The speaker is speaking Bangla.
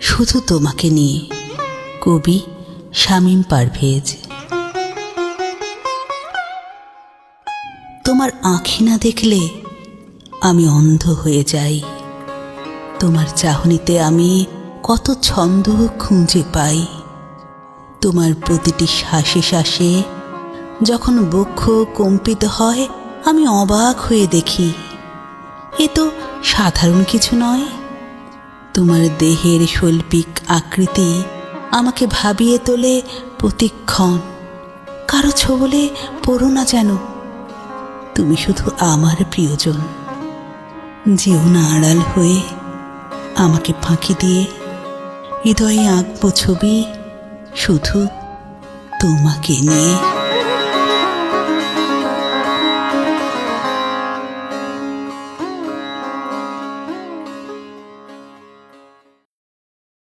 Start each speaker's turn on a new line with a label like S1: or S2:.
S1: শুধু তোমাকে নিয়ে কবি শামীম পারভেজ। তোমার আঁখি না দেখলে আমি অন্ধ হয়ে যাই। তোমার চাহনিতে আমি কত ছন্দ খুঁজে পাই। তোমার প্রতিটি শ্বাসে শ্বাসে যখন বক্ষ কম্পিত হয়, আমি অবাক হয়ে দেখি। এ তো সাধারণ কিছু নয়। তোমার দেহের শৈল্পিক আকৃতি আমাকে ভাবিয়ে তোলে প্রতিক্ষণ। কারও ছোবলে পড়ো না যেন। তুমি শুধু আমার প্রিয়জন। যেও না আড়াল হয়ে আমাকে ফাঁকি দিয়ে। হৃদয়ে আঁকবো ছবি শুধু তোমাকে নিয়ে।